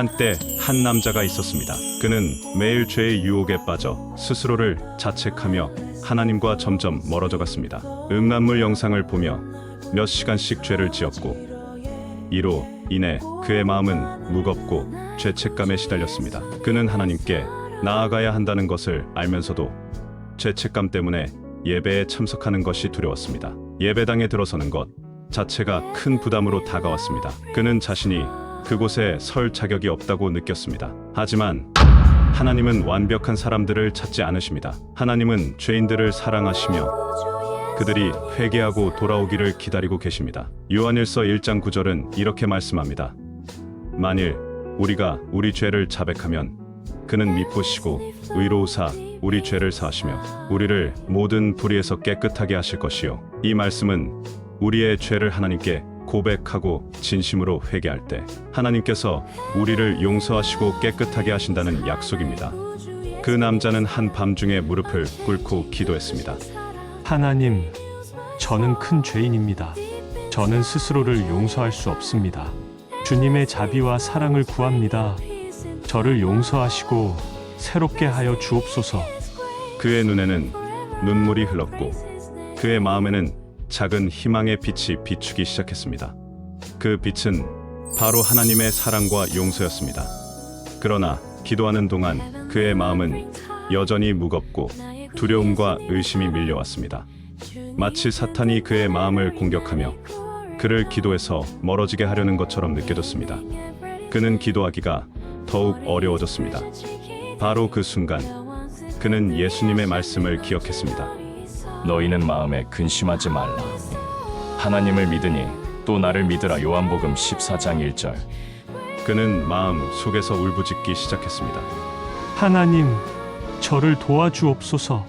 한때 한 남자가 있었습니다. 그는 매일 죄의 유혹에 빠져 스스로를 자책하며 하나님과 점점 멀어져 갔습니다. 음란물 영상을 보며 몇 시간씩 죄를 지었고 이로 인해 그의 마음은 무겁고 죄책감에 시달렸습니다. 그는 하나님께 나아가야 한다는 것을 알면서도 죄책감 때문에 예배에 참석하는 것이 두려웠습니다. 예배당에 들어서는 것 자체가 큰 부담으로 다가왔습니다. 그는 자신이 그곳에 설 자격이 없다고 느꼈습니다. 하지만 하나님은 완벽한 사람들을 찾지 않으십니다. 하나님은 죄인들을 사랑하시며 그들이 회개하고 돌아오기를 기다리고 계십니다. 요한일서 1장 9절은 이렇게 말씀합니다. 만일 우리가 우리 죄를 자백하면 그는 미쁘시고 의로우사 우리 죄를 사하시며 우리를 모든 불의에서 깨끗하게 하실 것이요 이 말씀은 우리의 죄를 하나님께 고백하고 진심으로 회개할 때 하나님께서 우리를 용서하시고 깨끗하게 하신다는 약속입니다. 그 남자는 한 밤중에 무릎을 꿇고 기도했습니다. 하나님, 저는 큰 죄인입니다. 저는 스스로를 용서할 수 없습니다. 주님의 자비와 사랑을 구합니다. 저를 용서하시고 새롭게 하여 주옵소서. 그의 눈에는 눈물이 흘렀고 그의 마음에는 작은 희망의 빛이 비추기 시작했습니다. 그 빛은 바로 하나님의 사랑과 용서였습니다. 그러나 기도하는 동안 그의 마음은 여전히 무겁고 두려움과 의심이 밀려왔습니다. 마치 사탄이 그의 마음을 공격하며 그를 기도에서 멀어지게 하려는 것처럼 느껴졌습니다. 그는 기도하기가 더욱 어려워졌습니다. 바로 그 순간 그는 예수님의 말씀을 기억했습니다. 너희는 마음에 근심하지 말라. 하나님을 믿으니 또 나를 믿으라. 요한복음 14장 1절. 그는 마음 속에서 울부짖기 시작했습니다. 하나님, 저를 도와주옵소서.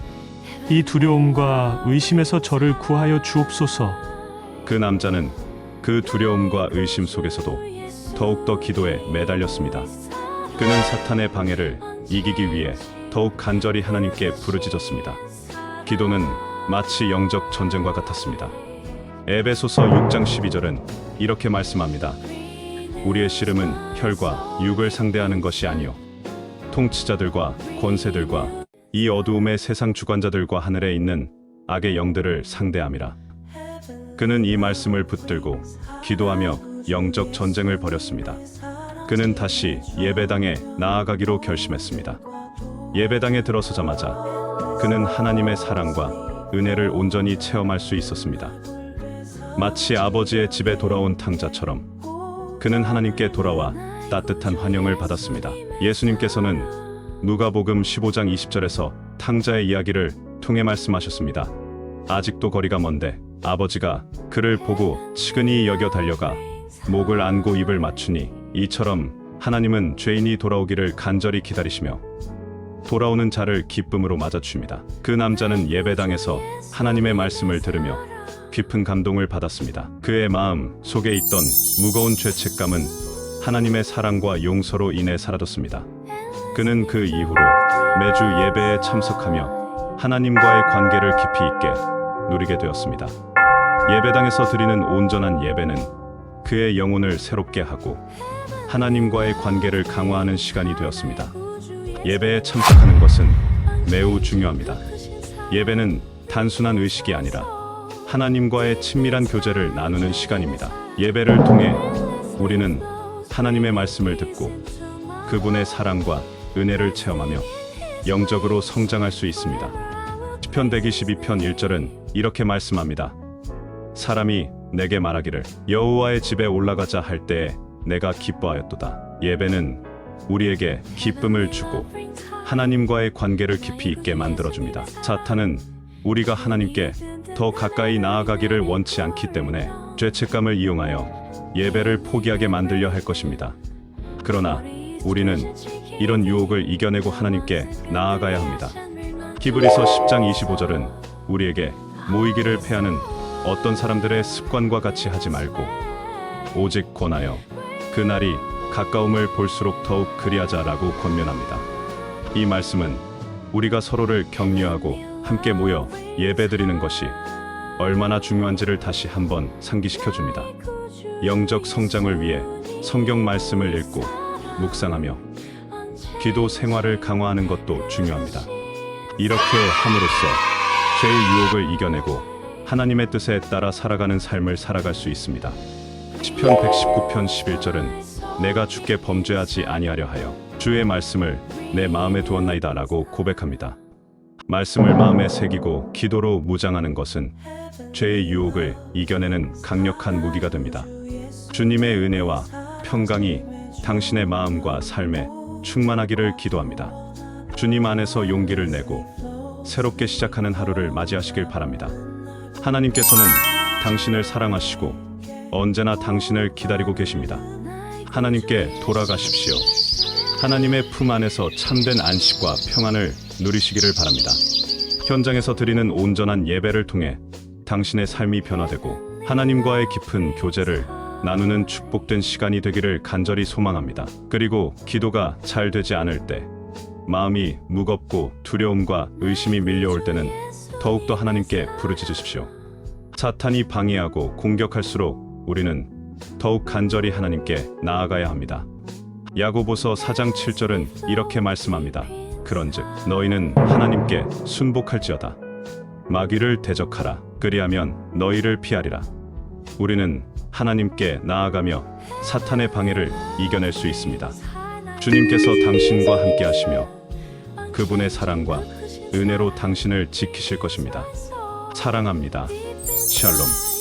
이 두려움과 의심에서 저를 구하여 주옵소서. 그 남자는 그 두려움과 의심 속에서도 더욱더 기도에 매달렸습니다. 그는 사탄의 방해를 이기기 위해 더욱 간절히 하나님께 부르짖었습니다. 기도는 마치 영적 전쟁과 같았습니다. 에베소서 6장 12절은 이렇게 말씀합니다. 우리의 씨름은 혈과 육을 상대하는 것이 아니요 통치자들과 권세들과 이 어두움의 세상 주관자들과 하늘에 있는 악의 영들을 상대함이라. 그는 이 말씀을 붙들고 기도하며 영적 전쟁을 벌였습니다. 그는 다시 예배당에 나아가기로 결심했습니다. 예배당에 들어서자마자 그는 하나님의 사랑과 은혜를 온전히 체험할 수 있었습니다. 마치 아버지의 집에 돌아온 탕자처럼 그는 하나님께 돌아와 따뜻한 환영을 받았습니다. 예수님께서는 누가복음 15장 20절에서 탕자의 이야기를 통해 말씀하셨습니다. 아직도 거리가 먼데 아버지가 그를 보고 치근히 여겨 달려가 목을 안고 입을 맞추니 이처럼 하나님은 죄인이 돌아오기를 간절히 기다리시며 돌아오는 자를 기쁨으로 맞아줍니다. 그 남자는 예배당에서 하나님의 말씀을 들으며 깊은 감동을 받았습니다. 그의 마음 속에 있던 무거운 죄책감은 하나님의 사랑과 용서로 인해 사라졌습니다. 그는 그 이후로 매주 예배에 참석하며 하나님과의 관계를 깊이 있게 누리게 되었습니다. 예배당에서 드리는 온전한 예배는 그의 영혼을 새롭게 하고 하나님과의 관계를 강화하는 시간이 되었습니다. 예배에 참석하는 것은 매우 중요합니다. 예배는 단순한 의식이 아니라 하나님과의 친밀한 교제를 나누는 시간입니다. 예배를 통해 우리는 하나님의 말씀을 듣고 그분의 사랑과 은혜를 체험하며 영적으로 성장할 수 있습니다. 시편 122편 1절은 이렇게 말씀합니다. 사람이 내게 말하기를 여호와의 집에 올라가자 할 때에 내가 기뻐하였도다. 예배는 우리에게 기쁨을 주고 하나님과의 관계를 깊이 있게 만들어 줍니다. 사탄은 우리가 하나님께 더 가까이 나아가기를 원치 않기 때문에 죄책감을 이용하여 예배를 포기하게 만들려 할 것입니다. 그러나 우리는 이런 유혹을 이겨내고 하나님께 나아가야 합니다. 히브리서 10장 25절은 우리에게 모이기를 패하는 어떤 사람들의 습관과 같이 하지 말고 오직 권하여 그 날이 가까움을 볼수록 더욱 그리하자라고 권면합니다. 이 말씀은 우리가 서로를 격려하고 함께 모여 예배드리는 것이 얼마나 중요한지를 다시 한번 상기시켜 줍니다. 영적 성장을 위해 성경 말씀을 읽고 묵상하며 기도 생활을 강화하는 것도 중요합니다. 이렇게 함으로써 죄의 유혹을 이겨내고 하나님의 뜻에 따라 살아가는 삶을 살아갈 수 있습니다. 시편 119편 11절은 내가 주께 범죄하지 아니하려 하여 주의 말씀을 내 마음에 두었나이다라고 고백합니다. 말씀을 마음에 새기고 기도로 무장하는 것은 죄의 유혹을 이겨내는 강력한 무기가 됩니다. 주님의 은혜와 평강이 당신의 마음과 삶에 충만하기를 기도합니다. 주님 안에서 용기를 내고 새롭게 시작하는 하루를 맞이하시길 바랍니다. 하나님께서는 당신을 사랑하시고 언제나 당신을 기다리고 계십니다. 하나님께 돌아가십시오. 하나님의 품 안에서 참된 안식과 평안을 누리시기를 바랍니다. 현장에서 드리는 온전한 예배를 통해 당신의 삶이 변화되고 하나님과의 깊은 교제를 나누는 축복된 시간이 되기를 간절히 소망합니다. 그리고 기도가 잘 되지 않을 때 마음이 무겁고 두려움과 의심이 밀려올 때는 더욱더 하나님께 부르짖으십시오. 사탄이 방해하고 공격할수록 우리는 더욱 간절히 하나님께 나아가야 합니다. 야고보서 4장 7절은 이렇게 말씀합니다. 그런즉 너희는 하나님께 순복할지어다. 마귀를 대적하라. 그리하면 너희를 피하리라. 우리는 하나님께 나아가며 사탄의 방해를 이겨낼 수 있습니다. 주님께서 당신과 함께 하시며 그분의 사랑과 은혜로 당신을 지키실 것입니다. 사랑합니다. 샬롬.